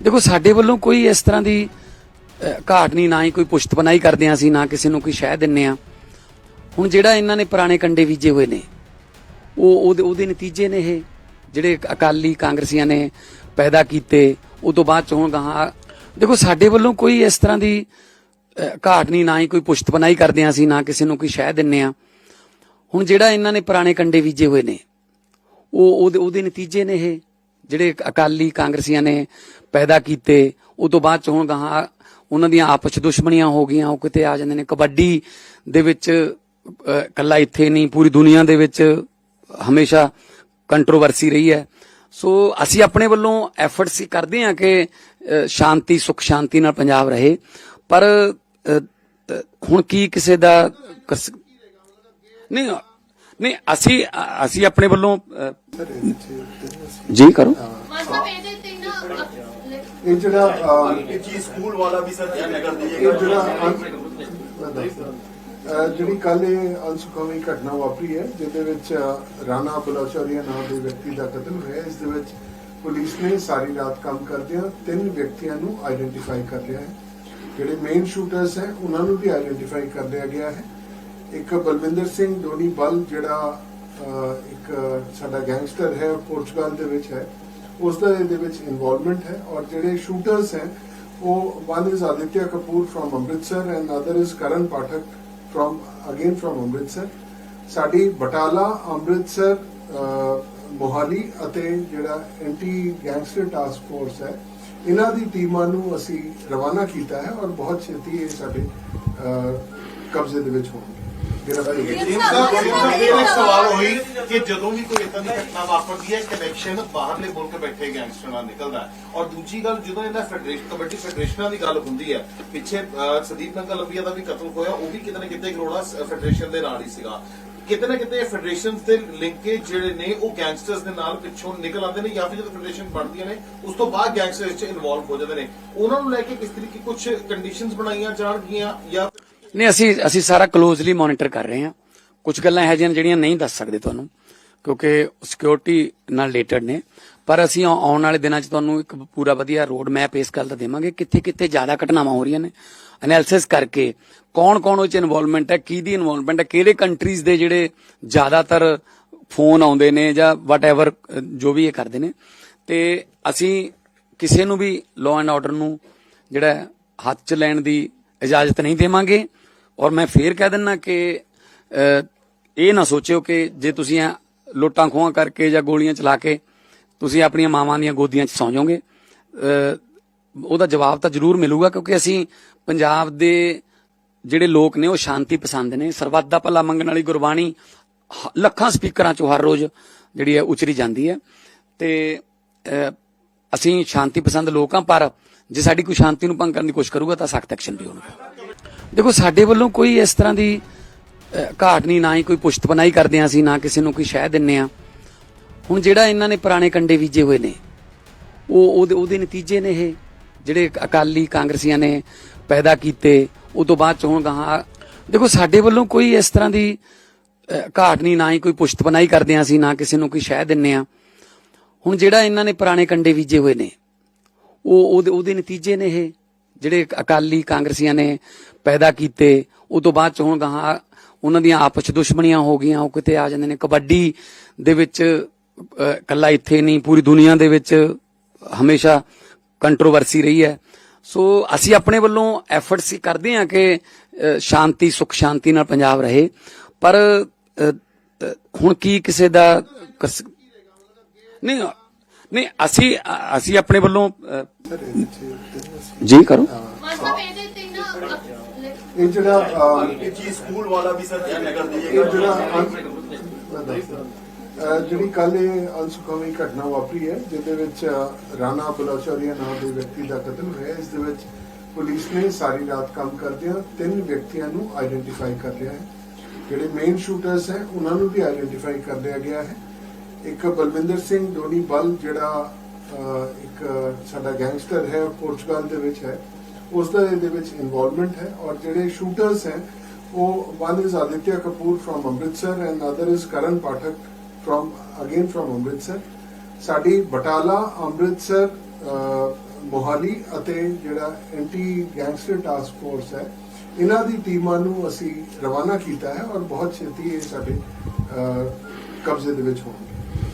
ਦੇਖੋ, ਸਾਡੇ ਵੱਲੋਂ ਕੋਈ ਇਸ ਤਰ੍ਹਾਂ ਦੀ ਘਾਟ ਨਹੀਂ, ਨਾ ਹੀ ਕੋਈ ਪੁਸ਼ਤ ਬਣਾਈ ਕਰਦੇ ਹਾਂ ਅਸੀਂ, ਨਾ ਕਿਸੇ ਨੂੰ ਕੋਈ ਸ਼ਹਿ ਦਿੰਨੇ ਆ ਹੁਣ ਜਿਹੜਾ ਇਹਨਾਂ ਨੇ ਪੁਰਾਣੇ ਕੰਡੇ ਬੀਜੇ ਹੋਏ ਨੇ, ਉਹ, ਉਹਦੇ ਉਹਦੇ ਨਤੀਜੇ ਨੇ ਇਹ, ਜਿਹੜੇ ਅਕਾਲੀ ਕਾਂਗਰਸੀਆਂ ਨੇ ਪੈਦਾ ਕੀਤੇ, ਉਹ ਤੋਂ ਬਾਅਦ ਚ ਹੁਣ ਗਾਹਾਂ ਦੇਖੋ, ਸਾਡੇ ਵੱਲੋਂ ਕੋਈ ਇਸ ਤਰ੍ਹਾਂ ਦੀ ਘਾਟ ਨਹੀਂ, ਨਾ ਹੀ ਕੋਈ ਪੁਸ਼ਤ ਬਣਾਈ ਕਰਦੇ ਹਾਂ ਅਸੀਂ, ਨਾ ਕਿਸੇ ਨੂੰ ਕੋਈ ਸ਼ਹਿ ਦਿੰਨੇ ਆ ਹੁਣ ਜਿਹੜਾ ਇਹਨਾਂ ਨੇ ਪੁਰਾਣੇ ਕੰਡੇ ਬੀਜੇ ਹੋਏ ਨੇ, ਉਹ, ਉਹਦੇ ਉਹਦੇ ਨਤੀਜੇ ਨੇ ਇਹ, ਜਿਹੜੇ ਅਕਾਲੀ ਕਾਂਗਰਸੀਆਂ ਨੇ ਪੈਦਾ ਕੀਤੇ ਉਹ ਤੋਂ ਬਾਅਦ ਚ ਹੁਣ ਗਾਹਾਂ ਉਹਨਾਂ ਦੀਆਂ ਆਪਸ 'ਚ ਦੁਸ਼ਮਣੀਆਂ ਹੋ ਗਈਆਂ ਉਹ ਕਿਤੇ ਆ ਜਾਂਦੇ ਨੇ। ਕਬੱਡੀ ਦੇ ਵਿੱਚ ਅਹ, ਕੱਲਾ ਇੱਥੇ ਨਹੀਂ ਪੂਰੀ ਦੁਨੀਆ ਦੇ ਵਿੱਚ ਹਮੇਸ਼ਾ ਕੰਟਰੋਵਰਸੀ ਰਹੀ ਹੈ। ਸੋ ਅਸੀਂ ਆਪਣੇ ਵੱਲੋਂ ਐਫਰਟਸ ਕਰਦੇ ਹਾਂ ਕਿ ਸ਼ਾਂਤੀ ਸੁਖ ਸ਼ਾਂਤੀ ਨਾਲ ਪੰਜਾਬ ਰਹੇ। ਪਰ ਹੁਣ ਕੀ ਕਿਸੇ ਦਾ ਨਹੀਂ ਨਹੀਂ ਅਸੀਂ ਅਸੀਂ ਆਪਣੇ ਵੱਲੋਂ ਜੀ ਕਰੋ। ਮਤਲਬ ਇਹਦੇ ਤੇ ਨਾ ਇਹ ਜਿਹੜਾ ਅਹ, ਇਹ ਚੀਜ਼ ਸਕੂਲ ਵਾਲਾ ਵੀ ਸਰ ਧਿਆਨ ਨਗਰ ਇਹ ਜਿਹੜਾ ਅਹ, ਜਿਹੜੀ ਕੱਲ ਇਹ ਅਨਸੁਖਾਵੀ ਘਟਨਾ ਵਾਪਰੀ ਹੈ ਜਿਹਦੇ ਵਿੱਚ ਅਹ, ਰਾਣਾ ਬਲੋਚਰੀਆ ਨਾਮ ਦੇ ਵਿਅਕਤੀ ਦਾ ਕਤਲ ਹੋਇਆ ਇਸ ਦੇ ਵਿੱਚ ਪੁਲਿਸ ਨੇ ਸਾਰੀ ਰਾਤ ਕੰਮ ਕਰਦਿਆਂ ਤਿੰਨ ਵਿਅਕਤੀਆਂ ਨੂੰ ਆਇਡੈਂਟੀਫਾਈ ਕਰ ਲਿਆ ਹੈ। ਜਿਹੜੇ ਮੇਨ ਸ਼ੂਟਰਸ ਹੈ ਉਹਨਾਂ ਨੂੰ ਵੀ ਆਇਡੈਂਟੀਫਾਈ ਕਰ ਲਿਆ ਗਿਆ ਹੈ। ਇੱਕ ਬਲਵਿੰਦਰ ਸਿੰਘ ਡੋਨੀ ਬਲ ਜਿਹੜਾ ਅਹ, ਇੱਕ ਸਾਡਾ ਗੈਂਗਸਟਰ ਹੈ ਪੋਰਚੁਗਲ ਦੇ ਵਿੱਚ ਹੈ। ਉਸ ਦਾ ਇਹਦੇ ਵਿੱਚ ਇਨਵੋਲਵਮੈਂਟ ਹੈ ਔਰ ਜਿਹੜੇ ਸ਼ੂਟਰਸ ਹੈ ਉਹ one is Aditya Kapoor from Amritsar and other is Karan Pathak from again from Amritsar ਸਾਡੀ ਬਟਾਲਾ ਅੰਮ੍ਰਿਤਸਰ ਮੋਹਾਲੀ ਅਤੇ ਜਿਹੜਾ ਐਂਟੀ ਗੈਂਗਸਟਰ ਟਾਸਕ ਫੋਰਸ ਹੈ ਇਹਨਾਂ ਦੀ ਟੀਮਾਂ ਨੂੰ ਅਸੀਂ ਰਵਾਨਾ ਕੀਤਾ ਹੈ ਔਰ ਬਹੁਤ ਛੇਤੀ ਇਹ ਸਾਡੇ ਕਬਜ਼ੇ ਦੇ ਵਿੱਚ ਹੋਣਗੇ। ਗ੍ਰਿਫਤਾਰੀ ਇੱਕ ਸਵਾਲ ਹੋਈ। ਕਿ ਜਦੋਂ ਵੀ ਕੋਈ ਇਦਾਂ ਦੀ ਘਟਨਾ ਵਾਪਰਦੀ ਹੈ ਕਨੈਕਸ਼ਨ ਬਾਹਰਲੇ ਮੁਲਕ ਬੈਠੇ ਗੈਂਗਸਟਰਾਂ ਨਾਲ ਨਿਕਲਦਾ ਹੈ। ਔਰ ਦੂਜੀ ਗੱਲ ਜਦੋਂ ਇਹਨਾਂ ਫੈਡਰੇਸ਼ਨ ਕਬੱਡੀ ਫੈਡਰੇਸ਼ਨਾਂ ਦੀ ਗੱਲ ਹੁੰਦੀ ਹੈ ਪਿੱਛੇ ਅਹ, ਸੰਦੀਪ ਨੰਗਲ ਲੰਬੀਆ ਦਾ ਵੀ ਕਤਲ ਹੋਇਆ ਉਹ ਵੀ ਕਿਤੇ ਨਾ ਕਿਤੇ ਕਰੋੜਾ ਫੈਡਰੇਸ਼ਨ ਦੇ ਨਾਲ ਹੀ ਸੀਗਾ। ਕਿਤੇ ਨਾ ਕਿਤੇ ਫੈਡਰੇਸ਼ਨ ਦੇ ਲਿੰਕੇਜ ਜਿਹੜੇ ਨੇ ਉਹ ਗੈਂਗਸਟਰਸ ਦੇ ਨਾਲ ਪਿੱਛੋਂ ਨਿਕਲ ਆਉਂਦੇ ਨੇ ਜਾਂ ਫਿਰ ਜਦੋਂ ਫੈਡਰੇਸ਼ਨ ਬਣਦੀਆਂ ਨੇ ਉਸ ਤੋਂ ਬਾਅਦ ਗੈਂਗਸਟਰਸ ਚ ਇਨਵੋਲਵ ਹੋ ਜਾਂਦੇ ਨੇ। ਉਹਨਾਂ ਨੂੰ ਲੈ ਕੇ ਕਿਸ ਤਰੀਕੇ ਕੁਝ ਕੰਡੀਸ਼ਨਸ ਬਣਾਈਆਂ ਜਾਣਗੀਆਂ ਜਾਂ ਨਹੀਂ ਅਸੀਂ ਅਸੀਂ ਸਾਰਾ ਕਲੋਜ਼ਲੀ ਮੋਨੀਟਰ ਕਰ ਰਹੇ ਹਾਂ। ਕੁਝ ਗੱਲਾਂ ਇਹੋ ਜਿਹੀਆਂ ਜਿਹੜੀਆਂ ਨਹੀਂ ਦੱਸ ਸਕਦੇ ਤੁਹਾਨੂੰ। ਕਿਉਂਕਿ ਸਿਕਿਉਰਿਟੀ ਨਾਲ ਰਿਲੇਟਡ ਨੇ। ਪਰ ਅਸੀਂ ਆਉਣ ਵਾਲੇ ਦਿਨਾਂ 'ਚ ਤੁਹਾਨੂੰ ਇੱਕ ਪੂਰਾ ਵਧੀਆ ਰੋਡ ਮੈਪ ਇਸ ਗੱਲ ਦਾ ਦੇਵਾਂਗੇ ਕਿੱਥੇ ਕਿੱਥੇ ਜ਼ਿਆਦਾ ਘਟਨਾਵਾਂ ਹੋ ਰਹੀਆਂ ਨੇ। ਐਨਾਲਿਸਿਸ ਕਰਕੇ ਕੌਣ ਕੌਣ ਉਹ 'ਚ ਇਨਵੋਲਵਮੈਂਟ ਹੈ, ਕਿਹਦੀ ਇਨਵੋਲਵਮੈਂਟ ਹੈ, ਕਿਹੜੇ ਕੰਟਰੀਜ਼ ਦੇ ਜਿਹੜੇ ਜ਼ਿਆਦਾਤਰ ਫੋਨ ਆਉਂਦੇ ਨੇ ਜਾਂ ਵਟਐਵਰ ਜੋ ਵੀ ਇਹ ਕਰਦੇ ਨੇ। ਤੇ ਅਸੀਂ ਕਿਸੇ ਨੂੰ ਵੀ ਲਾਅ ਐਂਡ ਆਰਡਰ ਨੂੰ ਜਿਹੜਾ ਹੱਥ 'ਚ ਲੈਣ ਦੀ ਇਜਾਜ਼ਤ ਨਹੀਂ ਦੇਵਾਂਗੇ। ਔਰ ਮੈਂ ਫੇਰ ਕਹਿ ਦਿੰਨਾ ਕਿ ਇਹ ਨਾ ਸੋਚਿਓ ਕਿ ਜੇ ਤੁਸੀਂ ਐਂ ਲੋਟਾਂ ਖੋਹਾਂ ਕਰਕੇ ਜਾਂ ਗੋਲੀਆਂ ਚਲਾ ਕੇ ਤੁਸੀਂ ਆਪਣੀਆਂ ਮਾਵਾਂ ਦੀਆਂ ਗੋਦੀਆਂ 'ਚ ਸੌਂ ਜਾਓਗੇ। ਉਹਦਾ ਜਵਾਬ ਤਾਂ ਜ਼ਰੂਰ ਮਿਲੂਗਾ ਕਿਉਂਕਿ ਅਸੀਂ ਪੰਜਾਬ ਦੇ ਜਿਹੜੇ ਲੋਕ ਨੇ ਉਹ ਸ਼ਾਂਤੀ ਪਸੰਦ ਨੇ। ਸਰਬੱਤ ਦਾ ਭਲਾ ਮੰਗਣ ਵਾਲੀ ਗੁਰਬਾਣੀ ਲੱਖਾਂ ਸਪੀਕਰਾਂ 'ਚੋਂ ਹਰ ਰੋਜ਼ ਜਿਹੜੀ ਹੈ ਉਚਰੀ ਜਾਂਦੀ ਹੈ। ਤੇ ਅਸੀਂ ਸ਼ਾਂਤੀ ਪਸੰਦ ਲੋਕ ਹਾਂ, ਪਰ ਜੇ ਸਾਡੀ ਕੋਈ ਸ਼ਾਂਤੀ ਨੂੰ ਭੰਗ ਕਰਨ ਦੀ ਕੋਸ਼ਿਸ਼ ਕਰੂਗਾ ਤਾਂ ਸਖਤ ਐਕਸ਼ਨ ਵੀ ਹੋਣਗੇ। ਦੇਖੋ, ਸਾਡੇ ਵੱਲੋਂ ਕੋਈ ਇਸ ਤਰ੍ਹਾਂ ਦੀ ਘਾਟ ਨਹੀਂ, ਨਾ ਹੀ ਕੋਈ ਪੁਸ਼ਤ ਬਣਾਈ ਕਰਦੇ ਹਾਂ ਅਸੀਂ, ਨਾ ਕਿਸੇ ਨੂੰ ਕੋਈ ਸ਼ਹਿ ਦਿੰਨੇ ਆ ਹੁਣ ਜਿਹੜਾ ਇਹਨਾਂ ਨੇ ਪੁਰਾਣੇ ਕੰਡੇ ਬੀਜੇ ਹੋਏ ਨੇ, ਉਹ ਉਹਦੇ ਉਹਦੇ ਨਤੀਜੇ ਨੇ ਇਹ, ਜਿਹੜੇ ਅਕਾਲੀ ਕਾਂਗਰਸੀਆਂ ਨੇ ਪੈਦਾ ਕੀਤੇ, ਉਹ ਤੋਂ ਬਾਅਦ ਚ ਹੁਣ ਗਾਹਾਂ ਦੇਖੋ, ਸਾਡੇ ਵੱਲੋਂ ਕੋਈ ਇਸ ਤਰ੍ਹਾਂ ਦੀ ਘਾਟ ਨਹੀਂ, ਨਾ ਹੀ ਕੋਈ ਪੁਸ਼ਤ ਬਣਾਈ ਕਰਦੇ ਹਾਂ ਅਸੀਂ, ਨਾ ਕਿਸੇ ਨੂੰ ਕੋਈ ਸ਼ਹਿ ਦਿੰਨੇ ਆ ਹੁਣ ਜਿਹੜਾ ਇਹਨਾਂ ਨੇ ਪੁਰਾਣੇ ਕੰਡੇ ਬੀਜੇ ਹੋਏ ਨੇ, ਉਹ ਉਹਦੇ ਉਹਦੇ ਨਤੀਜੇ ਨੇ ਇਹ, ਜਿਹੜੇ ਅਕਾਲੀ ਕਾਂਗਰਸੀਆਂ ਨੇ ਪੈਦਾ ਕੀਤੇ, ਉਹ ਤੋਂ ਬਾਅਦ ਚ ਹੁਣ ਗਾਹਾਂ ਉਹਨਾਂ ਦੀਆਂ ਆਪਸ ਦੁਸ਼ਮਣੀਆਂ ਹੋ ਗਈਆਂ, ਉਹ ਕਿਤੇ ਆ ਜਾਂਦੇ ਨੇ। ਕਬੱਡੀ ਦੇ ਵਿੱਚ ਇਕੱਲਾ ਇੱਥੇ ਨਹੀਂ, ਪੂਰੀ ਦੁਨੀਆ ਦੇ ਵਿੱਚ ਹਮੇਸ਼ਾ ਕੰਟਰੋਵਰਸੀ ਰਹੀ ਹੈ। ਸੋ ਅਸੀਂ ਆਪਣੇ ਵੱਲੋਂ ਐਫਰਟਸ ਕਰਦੇ ਹਾਂ ਕਿ ਸ਼ਾਂਤੀ, ਸੁਖ ਸ਼ਾਂਤੀ ਨਾਲ ਪੰਜਾਬ ਰਹੇ। ਪਰ ਹੁਣ ਕੀ ਕਿਸੇ ਦਾ ਨਹੀਂ ਨਹੀਂ, ਅਸੀਂ ਅਸੀਂ ਆਪਣੇ ਵੱਲੋਂ ਜੀ, ਕਰੋ। ਮਤਲਬ ਇਹਦੇ ਤੇ ਇਹ ਜਿਹੜਾ ਅਹ, ਇਹ ਚੀਜ਼ ਸਕੂਲ ਵਾਲਾ ਵੀ ਸਰ ਧਿਆਨ ਨਗਰ ਇਹ ਦੀਏਗਾ ਜਿਹੜਾ ਅਨ- ਅਹ ਜਿਹੜੀ ਕੱਲ ਇਹ ਅਨਸੁਖਾਵੀ ਘਟਨਾ ਵਾਪਰੀ ਹੈ ਜਿਹਦੇ ਵਿੱਚ ਅਹ, ਰਾਣਾ ਬਲੋਚਰੀਆ ਨਾਮ ਦੇ ਵਿਅਕਤੀ ਦਾ ਕਤਲ ਹੋਇਆ। ਇਸ ਦੇ ਵਿੱਚ ਪੁਲਿਸ ਨੇ ਸਾਰੀ ਰਾਤ ਕੰਮ ਕਰਦਿਆਂ ਤਿੰਨ ਵਿਅਕਤੀਆਂ ਨੂੰ ਆਇਡੈਂਟੀਫਾਈ ਕਰ ਲਿਆ ਹੈ। ਜਿਹੜੇ ਮੇਨ ਸ਼ੂਟਰਸ ਹੈ ਉਹਨਾਂ ਨੂੰ ਵੀ ਆਇਡੈਂਟੀਫਾਈ ਕਰ ਲਿਆ ਗਿਆ ਹੈ। ਇੱਕ ਬਲਵਿੰਦਰ ਸਿੰਘ ਡੋਨੀ ਬਲ ਜਿਹੜਾ ਅਹ, ਇੱਕ ਸਾਡਾ ਗੈਂਗਸਟਰ ਹੈ ਪੋਰਚੁਗਲ ਦੇ ਵਿੱਚ ਹੈ। ਉਸ ਦਾ ਇਹਦੇ ਵਿੱਚ ਇਨਵੋਲਵਮੈਂਟ ਹੈ ਔਰ ਜਿਹੜੇ ਸ਼ੂਟਰਸ ਹੈ, ਉਹ one is Aditya Kapoor from Amritsar and other is Karan Pathak from again from Amritsar ਸਾਡੀ ਬਟਾਲਾ ਅੰਮ੍ਰਿਤਸਰ ਮੋਹਾਲੀ ਅਤੇ ਜਿਹੜਾ ਐਂਟੀ ਗੈਂਗਸਟਰ ਟਾਸਕ ਫੋਰਸ ਹੈ, ਇਹਨਾਂ ਦੀ ਟੀਮਾਂ ਨੂੰ ਅਸੀਂ ਰਵਾਨਾ ਕੀਤਾ ਹੈ ਔਰ ਬਹੁਤ ਛੇਤੀ ਇਹ ਸਾਡੇ uh, ਕਬਜ਼ੇ ਦੇ ਵਿੱਚ ਹੋਣਗੇ।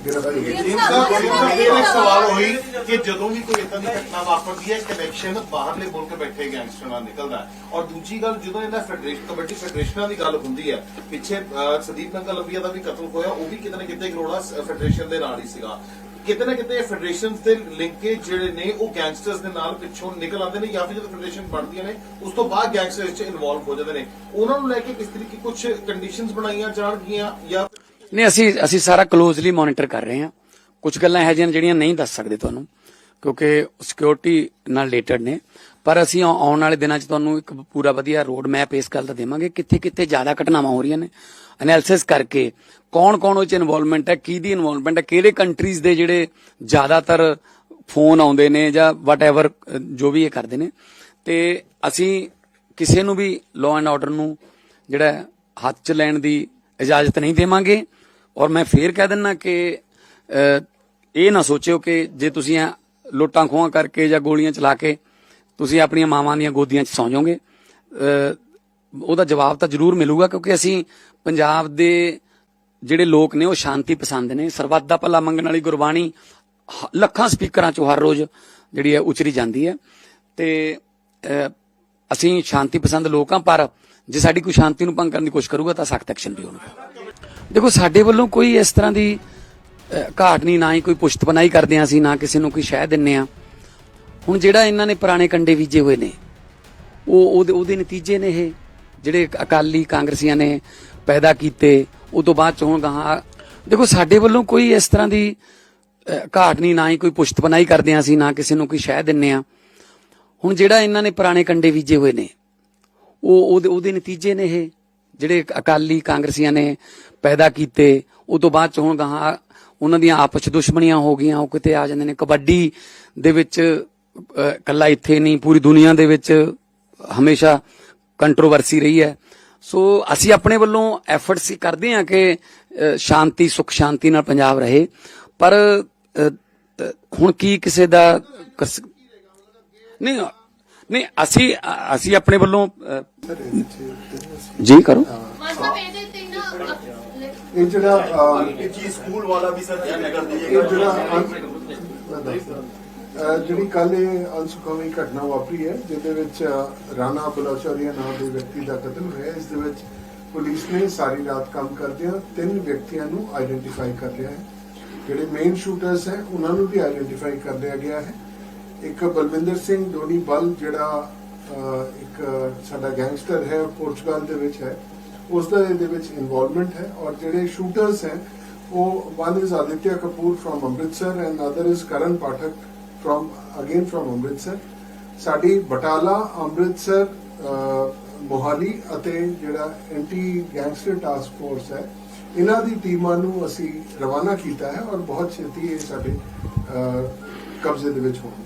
ਗ੍ਰਿਫਤਾਰੀ ਜੀ, ਜੀ ਸਾਹਿਬ ਜੀ ਸਾਹਿਬ ਇਹ ਇੱਕ ਸਵਾਲ ਹੋਈ ਕਿ ਜਦੋਂ ਵੀ ਕੋਈ ਇਦਾਂ ਦੀ ਘਟਨਾ ਵਾਪਰਦੀ ਹੈ ਕਨੈਕਸ਼ਨ ਬਾਹਰਲੇ ਮੁਲਕ ਬੈਠੇ ਗੈਂਗਸਟਰ ਨਾਲ ਨਿਕਲਦਾ ਹੈ। ਔਰ ਦੂਜੀ ਗੱਲ ਜਦੋਂ ਇਹਨਾਂ ਫੈਡਰੇਸ਼ਨ ਕਬੱਡੀ ਫੈਡਰੇਸ਼ਨਾਂ ਦੀ ਗੱਲ ਹੁੰਦੀ ਹੈ ਪਿੱਛੇ ਅਹ, ਸੰਦੀਪ ਨੰਗਾ ਲੰਬੀਆ ਦਾ ਵੀ ਕਤਲ ਹੋਇਆ ਉਹ ਵੀ ਕਿਤੇ ਨਾ ਕਿਤੇ ਕਰੋੜਾ ਫੈਡਰੇਸ਼ਨ ਦੇ ਨਾਲ ਹੀ ਸੀਗਾ। ਕਿਤੇ ਨਾ ਕਿਤੇ ਦੇ ਲਿੰਕੇਜ ਜਿਹੜੇ ਨੇ ਉਹ ਗੈਂਗਸਟਰਸ ਦੇ ਨਾਲ ਪਿੱਛੋਂ ਨਿਕਲ ਆਉਂਦੇ ਨੇ ਜਾਂ ਫਿਰ ਜਦੋਂ ਫੈਡਰੇਸ਼ਨ ਬਣਦੀਆਂ ਨੇ ਉਸ ਤੋਂ ਬਾਅਦ ਗੈਂਗਸਟਰਸ 'ਚ ਇਨਵੋਲਵ ਹੋ ਜਾਂਦੇ ਨੇ। ਉਹਨਾਂ ਨੂੰ ਲੈ ਕੇ ਕਿਸ ਤਰੀਕੇ ਕੁਝ ਕੰਡੀਸ਼ਨਸ ਬਣਾਈਆਂ ਜਾਣਗੀਆਂ ਜਾਂ ਨਹੀਂ, ਅਸੀਂ ਅਸੀਂ ਸਾਰਾ ਕਲੋਜ਼ਲੀ ਮੋਨੀਟਰ ਕਰ ਰਹੇ ਹਾਂ। ਕੁਝ ਗੱਲਾਂ ਇਹੋ ਜਿਹੀਆਂ ਜਿਹੜੀਆਂ ਨਹੀਂ ਦੱਸ ਸਕਦੇ ਤੁਹਾਨੂੰ, ਕਿਉਂਕਿ ਸਿਕਿਉਰਿਟੀ ਨਾਲ ਰਿਲੇਟਡ ਨੇ। ਪਰ ਅਸੀਂ ਆਉਣ ਵਾਲੇ ਦਿਨਾਂ 'ਚ ਤੁਹਾਨੂੰ ਇੱਕ ਪੂਰਾ ਵਧੀਆ ਰੋਡ ਮੈਪ ਇਸ ਗੱਲ ਦਾ ਦੇਵਾਂਗੇ ਕਿੱਥੇ ਕਿੱਥੇ ਜ਼ਿਆਦਾ ਘਟਨਾਵਾਂ ਹੋ ਰਹੀਆਂ ਨੇ। ਐਨਾਲਿਸਿਸ ਕਰਕੇ ਕੌਣ ਕੌਣ ਉਹ 'ਚ ਇਨਵੋਲਵਮੈਂਟ ਹੈ, ਕਿਹਦੀ ਇਨਵੋਲਵਮੈਂਟ ਹੈ, ਕਿਹੜੇ ਕੰਟਰੀਜ਼ ਦੇ ਜਿਹੜੇ ਜ਼ਿਆਦਾਤਰ ਫੋਨ ਆਉਂਦੇ ਨੇ ਜਾਂ ਵਟਐਵਰ ਜੋ ਵੀ ਇਹ ਕਰਦੇ ਨੇ। ਤੇ ਅਸੀਂ ਕਿਸੇ ਨੂੰ ਵੀ ਲਾਅ ਐਂਡ ਆਰਡਰ ਨੂੰ ਜਿਹੜਾ ਹੱਥ 'ਚ ਲੈਣ ਦੀ ਇਜਾਜ਼ਤ ਨਹੀਂ ਦੇਵਾਂਗੇ। ਔਰ ਮੈਂ ਫੇਰ ਕਹਿ ਦਿੰਨਾ ਕਿ ਇਹ ਨਾ ਸੋਚਿਓ ਕਿ ਜੇ ਤੁਸੀਂ ਐਂ ਲੁੱਟਾਂ ਖੋਹਾਂ ਕਰਕੇ ਜਾਂ ਗੋਲੀਆਂ ਚਲਾ ਕੇ ਤੁਸੀਂ ਆਪਣੀਆਂ ਮਾਵਾਂ ਦੀਆਂ ਗੋਦੀਆਂ 'ਚ ਸੌਂ ਜਾਓਗੇ ਉਹਦਾ ਜਵਾਬ ਤਾਂ ਜ਼ਰੂਰ ਮਿਲੂਗਾ ਕਿਉਂਕਿ ਅਸੀਂ ਪੰਜਾਬ ਦੇ ਜਿਹੜੇ ਲੋਕ ਨੇ ਉਹ ਸ਼ਾਂਤੀ ਪਸੰਦ ਨੇ। ਸਰਬੱਤ ਦਾ ਭਲਾ ਮੰਗਣ ਵਾਲੀ ਗੁਰਬਾਣੀ ਲੱਖਾਂ ਸਪੀਕਰਾਂ 'ਚੋਂ ਹਰ ਰੋਜ਼ ਜਿਹੜੀ ਹੈ ਉਚਰੀ ਜਾਂਦੀ ਹੈ। ਤੇ ਅਸੀਂ ਸ਼ਾਂਤੀ ਪਸੰਦ ਲੋਕ ਹਾਂ, ਪਰ ਜੇ ਸਾਡੀ ਕੋਈ ਸ਼ਾਂਤੀ ਨੂੰ ਭੰਗ ਕਰਨ ਦੀ ਕੋਸ਼ਿਸ਼ ਕਰੂਗਾ ਤਾਂ ਸਖਤ ਐਕਸ਼ਨ ਵੀ ਹੋਣਗੇ। ਦੇਖੋ, ਸਾਡੇ ਵੱਲੋਂ ਕੋਈ ਇਸ ਤਰ੍ਹਾਂ ਦੀ ਘਾਟ ਨਹੀਂ, ਨਾ ਹੀ ਕੋਈ ਪੁਸ਼ਤ ਬਣਾਈ ਕਰਦੇ ਹਾਂ ਅਸੀਂ, ਨਾ ਕਿਸੇ ਨੂੰ ਕੋਈ ਸ਼ਹਿ ਦਿੰਨੇ ਆ ਹੁਣ ਜਿਹੜਾ ਇਹਨਾਂ ਨੇ ਪੁਰਾਣੇ ਕੰਡੇ ਬੀਜੇ ਹੋਏ ਨੇ, ਉਹ ਉਹਦੇ ਉਹਦੇ ਨਤੀਜੇ ਨੇ ਇਹ। ਜਿਹੜੇ ਅਕਾਲੀ ਕਾਂਗਰਸੀਆਂ ਨੇ ਪੈਦਾ ਕੀਤੇ, ਉਹ ਤੋਂ ਬਾਅਦ ਚ ਗਾਂ ਦੇਖੋ, ਸਾਡੇ ਵੱਲੋਂ ਕੋਈ ਇਸ ਤਰ੍ਹਾਂ ਦੀ ਘਾਟ ਨਹੀਂ, ਨਾ ਹੀ ਕੋਈ ਪੁਸ਼ਤ ਬਣਾਈ ਕਰਦੇ ਹਾਂ ਅਸੀਂ, ਨਾ ਕਿਸੇ ਨੂੰ ਕੋਈ ਸ਼ਹਿ ਦਿੰਨੇ ਆ ਹੁਣ ਜਿਹੜਾ ਇਹਨਾਂ ਨੇ ਪੁਰਾਣੇ ਕੰਡੇ ਬੀਜੇ ਹੋਏ ਨੇ, ਉਹ ਉਹਦੇ ਉਹਦੇ ਨਤੀਜੇ ਨੇ ਇਹ। ਜਿਹੜੇ ਅਕਾਲੀ ਕਾਂਗਰਸੀਆਂ ਨੇ ਪੈਦਾ ਕੀਤੇ ਉਹ ਤੋਂ ਬਾਅਦ ਚ ਹੁਣ ਗਾਹਾਂ ਉਹਨਾਂ ਦੀਆਂ ਆਪਸ ਦੁਸ਼ਮਣੀਆਂ ਹੋ ਗਈਆਂ ਉਹ ਕਿਤੇ ਆ ਜਾਂਦੇ ਨੇ। ਕਬੱਡੀ ਦੇ ਵਿੱਚ ਅਹ, ਇਕੱਲਾ ਇੱਥੇ ਨਹੀਂ ਪੂਰੀ ਦੁਨੀਆ ਦੇ ਵਿੱਚ ਹਮੇਸ਼ਾ ਕੰਟਰੋਵਰਸੀ ਰਹੀ ਹੈ। ਸੋ ਅਸੀਂ ਆਪਣੇ ਵੱਲੋਂ ਐਫਰਟਸ ਕਰਦੇ ਹਾਂ ਕਿ ਸ਼ਾਂਤੀ ਸੁਖ ਸ਼ਾਂਤੀ ਨਾਲ ਪੰਜਾਬ ਰਹੇ। ਪਰ ਹੁਣ ਕੀ ਕਿਸੇ ਦਾ ਨਹੀਂ ਨਹੀਂ ਅਸੀਂ ਅਸੀਂ ਆਪਣੇ ਵੱਲੋਂ ਜੀ ਕਰੋ। ਜਿਹੜਾ ਇਹ ਚੀਜ਼ ਸਕੂਲ ਜਿਹੜੀ ਕੱਲ ਇਹ ਅਨਸੁਖਾਵੀ ਘਟਨਾ ਵਾਪਰੀ ਹੈ ਜਿਹਦੇ ਵਿੱਚ ਰਾਣਾ ਬਲੌਚਰੀਆ ਨਾਂ ਦੇ ਵਿਅਕਤੀ ਦਾ ਕਤਲ ਹੋਇਆ ਇਸ ਦੇ ਵਿੱਚ ਪੁਲਿਸ ਨੇ ਸਾਰੀ ਰਾਤ ਕੰਮ ਕਰਦੇ ਆ ਤਿੰਨ ਵਿਅਕਤੀਆਂ ਨੂੰ ਆਈਡੈਂਟੀਫਾਈ ਕਰ ਲਿਆ ਹੈ। ਜਿਹੜੇ ਮੇਨ ਸ਼ੂਟਰਸ ਹੈ ਉਹਨਾਂ ਨੂੰ ਵੀ ਆਈਡੈਂਟੀਫਾਈ ਕਰ ਲਿਆ ਗਿਆ ਹੈ। ਇੱਕ ਬਲਵਿੰਦਰ ਸਿੰਘ ਡੋਨੀ ਬਲ ਜਿਹੜਾ ਅਹ, ਇੱਕ ਸਾਡਾ ਗੈਂਗਸਟਰ ਹੈ ਪੋਰਚੁਗਲ ਦੇ ਵਿੱਚ ਹੈ। ਉਸ ਦਾ ਇਹਦੇ ਵਿੱਚ ਇਨਵੋਲਵਮੈਂਟ ਹੈ ਔਰ ਜਿਹੜੇ ਸ਼ੂਟਰਸ ਹੈ ਉਹ one is Aditya Kapoor from Amritsar and other is Karan Pathak from again from Amritsar ਸਾਡੀ ਬਟਾਲਾ ਅੰਮ੍ਰਿਤਸਰ ਮੋਹਾਲੀ ਅਤੇ ਜਿਹੜਾ ਐਂਟੀ ਗੈਂਗਸਟਰ ਟਾਸਕ ਫੋਰਸ ਹੈ ਇਹਨਾਂ ਦੀ ਟੀਮਾਂ ਨੂੰ ਅਸੀਂ ਰਵਾਨਾ ਕੀਤਾ ਹੈ ਔਰ ਬਹੁਤ ਛੇਤੀ ਇਹ ਸਾਡੇ ਕਬਜ਼ੇ ਦੇ ਵਿੱਚ ਹੋਣਗੇ।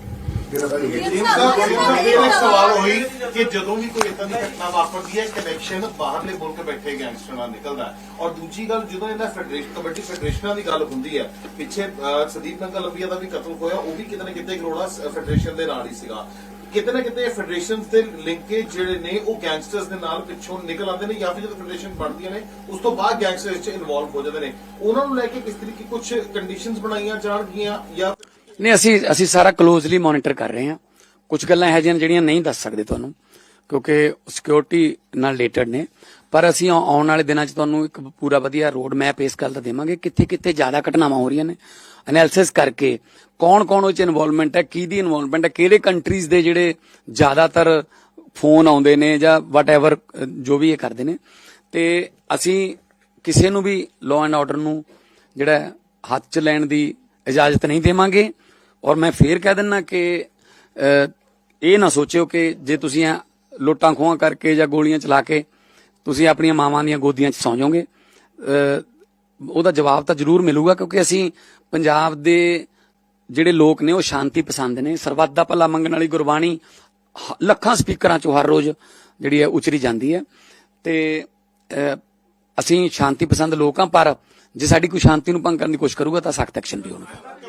ਗ੍ਰਿਫਤਾਰੀ ਜੀ, ਜੀ ਸਾਹਿਬ ਜੀ ਸਾਹਿਬ ਇਹ ਇੱਕ ਸਵਾਲ ਹੋਈ ਕਿ ਜਦੋਂ ਵੀ ਕੋਈ ਇਦਾਂ ਦੀ ਘਟਨਾ ਵਾਪਰਦੀ ਹੈ ਕਨੈਕਸ਼ਨ ਬਾਹਰਲੇ ਮੁਲਕ ਬੈਠੇ ਗੈਂਗਸਟਰ ਨਾਲ ਨਿਕਲਦਾ ਹੈ। ਔਰ ਦੂਜੀ ਗੱਲ ਜਦੋਂ ਇਹਨਾਂ ਫੈਡਰੇਸ਼ਨ ਕਬੱਡੀ ਫੈਡਰੇਸ਼ਨਾਂ ਦੀ ਗੱਲ ਹੁੰਦੀ ਹੈ ਪਿੱਛੇ ਅਹ, ਸੰਦੀਪ ਨੰਗਾ ਲੰਬੀਆ ਦਾ ਵੀ ਕਤਲ ਹੋਇਆ ਉਹ ਵੀ ਕਿਤੇ ਨਾ ਕਿਤੇ ਕਰੋੜਾ ਫੈਡਰੇਸ਼ਨ ਦੇ ਨਾਲ ਹੀ ਸੀਗਾ। ਕਿਤੇ ਨਾ ਕਿਤੇ ਫੈਡਰੇਸ਼ਨਸ ਦੇ ਜਿਹੜੇ ਨੇ ਉਹ ਗੈਂਗਸਟਰਸ ਦੇ ਨਾਲ ਪਿੱਛੋਂ ਨਿਕਲ ਆਉਂਦੇ ਨੇ ਜਾਂ ਫਿਰ ਜਦੋਂ ਫੈਡਰੇਸ਼ਨ ਬਣਦੀਆਂ ਨੇ ਉਸ ਤੋਂ ਬਾਅਦ ਗੈਂਗਸਟਰਸ 'ਚ ਇਨਵੋਲਵ ਹੋ ਜਾਂਦੇ ਨੇ। ਉਹਨਾਂ ਨੂੰ ਲੈ ਕੇ ਕਿਸ ਤਰੀਕੇ ਕੁਝ ਕੰਡੀਸ਼ਨਸ ਬਣਾਈਆਂ ਜਾਣਗੀਆਂ ਜਾਂ ਨਹੀਂ, ਅਸੀਂ ਅਸੀਂ ਸਾਰਾ ਕਲੋਜ਼ਲੀ ਮੋਨੀਟਰ ਕਰ ਰਹੇ ਹਾਂ। ਕੁਝ ਗੱਲਾਂ ਇਹੋ ਜਿਹੀਆਂ ਜਿਹੜੀਆਂ ਨਹੀਂ ਦੱਸ ਸਕਦੇ ਤੁਹਾਨੂੰ, ਕਿਉਂਕਿ ਸਿਕਿਉਰਿਟੀ ਨਾਲ ਰਿਲੇਟਡ ਨੇ। ਪਰ ਅਸੀਂ ਆਉਣ ਵਾਲੇ ਦਿਨਾਂ 'ਚ ਤੁਹਾਨੂੰ ਇੱਕ ਪੂਰਾ ਵਧੀਆ ਰੋਡ ਮੈਪ ਇਸ ਗੱਲ ਦਾ ਦੇਵਾਂਗੇ ਕਿੱਥੇ ਕਿੱਥੇ ਜ਼ਿਆਦਾ ਘਟਨਾਵਾਂ ਹੋ ਰਹੀਆਂ ਨੇ। ਐਨਾਲਿਸਿਸ ਕਰਕੇ ਕੌਣ ਕੌਣ ਉਹ 'ਚ ਇਨਵੋਲਵਮੈਂਟ ਹੈ ਕਿਹਦੀ ਇਨਵੋਲਵਮੈਂਟ ਹੈ, ਕਿਹੜੇ ਕੰਟਰੀਜ਼ ਦੇ ਜਿਹੜੇ ਜ਼ਿਆਦਾਤਰ ਫੋਨ ਆਉਂਦੇ ਨੇ ਜਾਂ ਵਟਐਵਰ ਜੋ ਵੀ ਇਹ ਕਰਦੇ ਨੇ। ਤੇ ਅਸੀਂ ਕਿਸੇ ਨੂੰ ਵੀ ਲਾਅ ਐਂਡ ਆਰਡਰ ਨੂੰ ਜਿਹੜਾ ਹੱਥ 'ਚ ਲੈਣ ਦੀ ਇਜਾਜ਼ਤ ਨਹੀਂ ਦੇਵਾਂਗੇ। ਔਰ ਮੈਂ ਫੇਰ ਕਹਿ ਦਿੰਨਾ ਕਿ ਇਹ ਨਾ ਸੋਚਿਓ ਕਿ ਜੇ ਤੁਸੀਂ ਐਂ ਲੁੱਟਾਂ ਖੋਹਾਂ ਕਰਕੇ ਜਾਂ ਗੋਲੀਆਂ ਚਲਾ ਕੇ ਤੁਸੀਂ ਆਪਣੀਆਂ ਮਾਵਾਂ ਦੀਆਂ ਗੋਦੀਆਂ 'ਚ ਸੌਂ ਜਾਓਗੇ ਉਹਦਾ ਜਵਾਬ ਤਾਂ ਜ਼ਰੂਰ ਮਿਲੂਗਾ ਕਿਉਂਕਿ ਅਸੀਂ ਪੰਜਾਬ ਦੇ ਜਿਹੜੇ ਲੋਕ ਨੇ ਉਹ ਸ਼ਾਂਤੀ ਪਸੰਦ ਨੇ। ਸਰਬੱਤ ਦਾ ਭਲਾ ਮੰਗਣ ਵਾਲੀ ਗੁਰਬਾਣੀ ਲੱਖਾਂ ਸਪੀਕਰਾਂ 'ਚੋਂ ਹਰ ਰੋਜ਼ ਜਿਹੜੀ ਹੈ ਉਚਰੀ ਜਾਂਦੀ ਹੈ। ਤੇ ਅਸੀਂ ਸ਼ਾਂਤੀ ਪਸੰਦ ਲੋਕ ਹਾਂ, ਪਰ ਜੇ ਸਾਡੀ ਕੋਈ ਸ਼ਾਂਤੀ ਨੂੰ ਭੰਗ ਕਰਨ ਦੀ ਕੋਸ਼ਿਸ਼ ਕਰੂਗਾ ਤਾਂ ਸਖਤ ਐਕਸ਼ਨ ਵੀ ਹੋਣਗੇ।